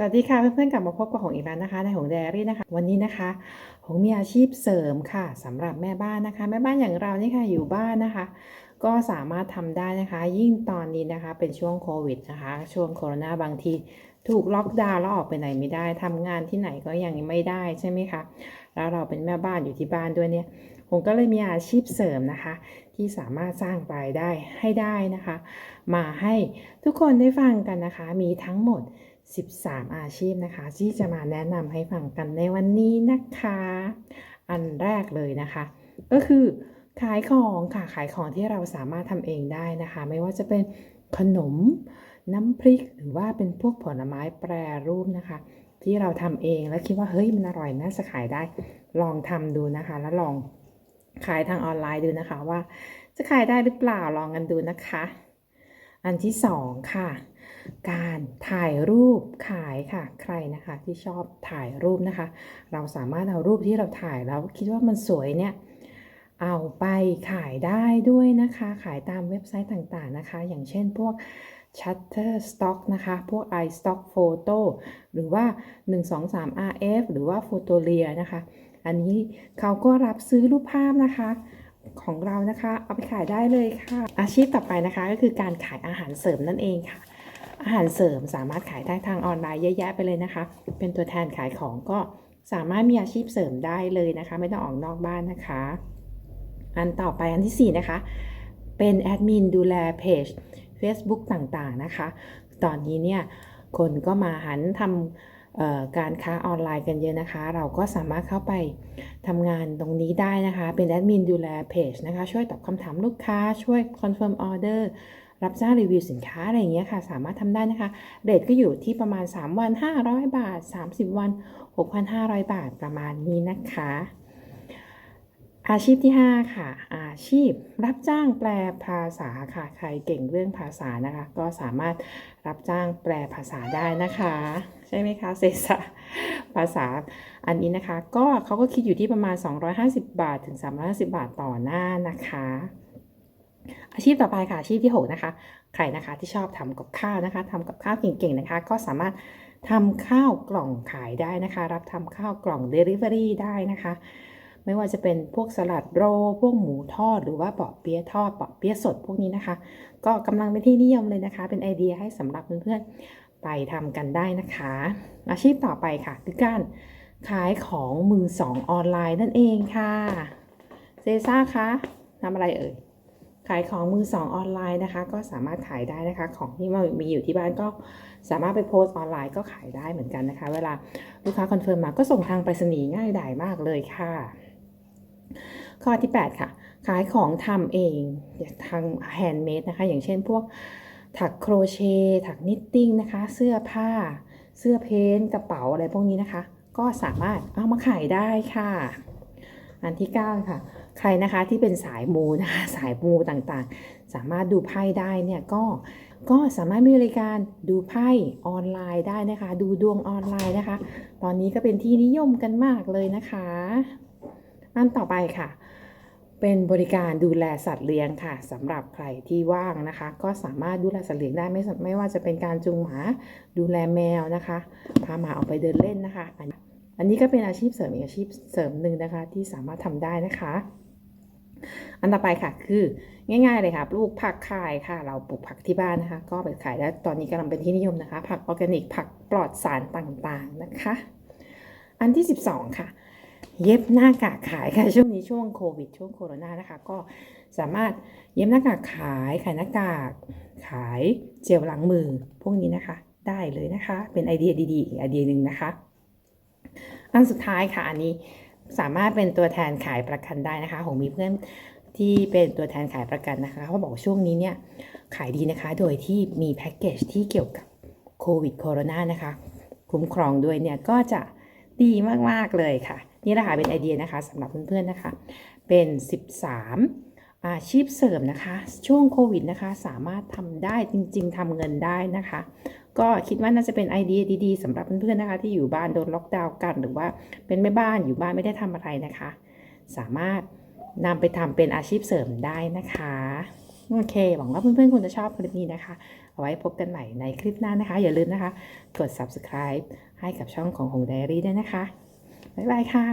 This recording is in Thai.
สวัสดีค่ะเพื่อนๆกลับมาพบกับหงอีกแล้วนะคะ ในหงแดรี่นะคะ วันนี้นะคะหงมีอาชีพเสริมค่ะสำหรับแม่บ้านนะคะ แม่บ้านอย่างเรานี่ค่ะอยู่บ้านนะคะ ก็สามารถทำได้นะคะ ยิ่งตอนนี้นะคะ เป็นช่วงโควิดนะคะ ช่วงโควิดบางทีถูกล็อกดาวน์แล้วออกไปไหนไม่ได้ทำงานที่ไหนก็ยังไม่ได้ใช่ไหมคะ แล้วเราเป็นแม่บ้านอยู่ที่บ้านด้วยเนี่ยผมก็เลยมีอาชีพเสริมนะคะ ที่สามารถสร้างรายได้ให้ได้นะคะ มาให้ทุกคนได้ฟังกันนะคะ มีทั้งหมด 13 อาชีพนะคะ ที่จะมาแนะนำให้ฟังกันในวันนี้นะคะ อันแรกเลยนะคะ ก็คือขายของค่ะขายของที่เราสามารถทำเองได้นะคะ ไม่ว่าจะเป็นขนมน้ำพริกหรือว่าเป็นพวกผลไม้แปรรูปนะคะ ที่เราทำเองแล้วคิดว่าเฮ้ยมันอร่อยน่าจะขายได้ลองทำดูนะคะ แล้วลองขายทางออนไลน์ดูนะคะว่า จะขายได้หรือเปล่าลองกันดูนะคะ อันที่สองค่ะ การถ่ายรูปขายค่ะ ใครนะคะที่ชอบถ่ายรูปนะคะ เราสามารถเอารูปที่เราถ่ายแล้วคิดว่ามันสวยเนี่ยเอาไปขายได้ด้วยนะคะ ขายตามเว็บไซต์ต่างๆนะคะ อย่างเช่นพวก Shutterstock นะคะ พวก iStock Photo หรือว่า 123 RF หรือว่า Photolia นะคะ อันนี้เขาก็รับซื้อรูปภาพนะคะของเรานะคะ เอาไปขายได้เลยค่ะ อาชีพต่อไปนะคะก็คือการขายอาหารเสริมนั่นเองค่ะ อาหารเสริมสามารถขายได้ทางออนไลน์เยอะแยะไปเลยนะคะ เป็นตัวแทนขายของก็สามารถมีอาชีพเสริมได้เลยนะคะ ไม่ต้องออกนอกบ้านนะคะ อันต่อไปอันที่ 4 นะคะ เป็นแอดมินดูแลเพจ Facebook ต่างๆนะคะ ตอนนี้เนี่ยคนก็มาหันทำการค้าออนไลน์กันเยอะนะคะ เราก็สามารถเข้าไปทำงานตรงนี้ได้นะคะ เป็นแอดมินดูแลเพจนะคะ ช่วยตอบคำถามลูกค้า ช่วยคอนเฟิร์มออเดอร์รับจ้างรีวิวสินค้าอะไรอย่างเงี้ยค่ะ สามารถทำได้นะคะ เรทก็อยู่ที่ประมาณ 3 วัน 500 บาท 30 วัน 6,500 บาทประมาณนี้นะคะ อาชีพที่ 5 ค่ะอา ชีพ รับจ้างแปลภาษาค่ะ ใครเก่งเรื่องภาษานะคะ ก็สามารถรับจ้างแปลภาษาได้นะคะ ใช่ไหมคะเซซาภาษาอันนี้นะคะ ก็เขาก็คิดอยู่ที่ประมาณ 250 บาทถึง 350 บาทต่อหน้านะคะ อาชีพต่อไปค่ะ อาชีพที่ 6 นะคะ ใครนะคะที่ชอบทำกับข้าวนะคะทำกับข้าวเก่งๆนะคะ ก็สามารถทำข้าวกล่องขายได้นะคะ รับทำข้าวกล่อง Delivery ได้นะคะ ไม่ว่าจะเป็นพวกสลัดโร พวกหมูทอด หรือว่าเปาะเปี๊ยะทอดเปาะเปี๊ยะสดพวกนี้นะคะ ก็กำลังเป็นที่นิยมเลยนะคะ เป็นไอเดียให้สำหรับเพื่อนๆ ไปทำกันได้นะคะ อาชีพต่อไปค่ะ คือการขายของมือสองออนไลน์นั่นเองค่ะเซซ่าคะทำอะไรเอ่ยขายของมือสองออนไลน์นะคะ ก็สามารถขายได้นะคะ ของที่มีอยู่ที่บ้านก็สามารถไปโพสต์ออนไลน์ก็ขายได้เหมือนกันนะคะ เวลาลูกค้าคอนเฟิร์มมาก็ส่งทางไปรษณีย์ง่ายดายมากเลยค่ะ ข้อที่ 8 ค่ะ ขายของทำเองทางแฮนด์เมดนะคะ อย่างเช่นพวกถักโครเชต์ถักนิตติ้งนะคะ เสื้อผ้า เสื้อเพ้นท์กระเป๋าอะไรพวกนี้นะคะ ก็สามารถเอามาขายได้ค่ะ อันที่ 9 ค่ะ ใครนะคะที่เป็นสายมูนะคะสายมูต่างๆ สามารถดูไพ่ได้เนี่ยก็ก็สามารถมีบริการดูไพ่ออนไลน์ได้นะคะ ดูดวงออนไลน์นะคะ ตอนนี้ก็เป็นที่นิยมกันมากเลยนะคะ อันต่อไปค่ะ เป็นบริการดูแลสัตว์เลี้ยงค่ะสำหรับใครที่ว่างนะคะ ก็สามารถดูแลสัตว์เลี้ยงได้ไม่ไม่ว่าจะเป็นการจูงหมาดูแลแมวนะคะ พาหมาออกไปเดินเล่นนะคะ อันนี้ก็เป็นอาชีพเสริมอีกอาชีพเสริมหนึ่งนะคะ ที่สามารถทำได้นะคะ อันต่อไปค่ะคือง่ายๆเลยค่ะปลูกผักขายค่ะ เราปลูกผักที่บ้านนะคะ ก็ไปขายได้ตอนนี้กำลังเป็นที่นิยมนะคะ ผักออร์แกนิกผักปลอดสารต่างๆนะคะ อันที่ 12 ค่ะ เย็บหน้ากากขายค่ะช่วงนี้ช่วงโควิดช่วงโควิดนะคะ ก็สามารถเย็บหน้ากากขายขายหน้ากากขายเจลล้างมือ พวกนี้นะคะ ได้เลยนะคะ เป็นไอเดียดีๆอีกไอเดียหนึ่งนะคะ อันสุดท้ายค่ะอันนี้สามารถเป็นตัวแทนขายประกันได้นะคะผมมีเพื่อนที่เป็นตัวแทนขายประกันนะคะเขาบอกช่วงนี้เนี่ยขายดีนะคะ โดยที่มีแพ็กเกจที่เกี่ยวกับโควิดโคโรนานะคะ คุ้มครองด้วยเนี่ยก็จะดีมาก ๆ เลยค่ะ นี่แหละค่ะเป็นไอเดียนะคะสำหรับเพื่อนๆนะคะ เป็น 13 อาชีพเสริมนะคะ ช่วงโควิดนะคะ สามารถทำได้จริง ๆทำเงินได้นะคะ ก็คิดว่าน่าจะเป็นไอเดียดีๆสำหรับเพื่อนๆนะคะ ที่อยู่บ้านโดนล็อกดาวน์กัน หรือว่าเป็นแม่บ้านอยู่บ้านไม่ได้ทำอะไรนะคะ สามารถนำไปทำเป็นอาชีพเสริมได้นะคะโอเค หวังว่าเพื่อนๆคงจะชอบคลิปนี้นะคะ เอาไว้พบกันใหม่ในคลิปหน้านะคะ อย่าลืมนะคะ กด subscribe ให้กับช่องของหง Diary ด้วยนะคะ บ๊ายบายค่ะ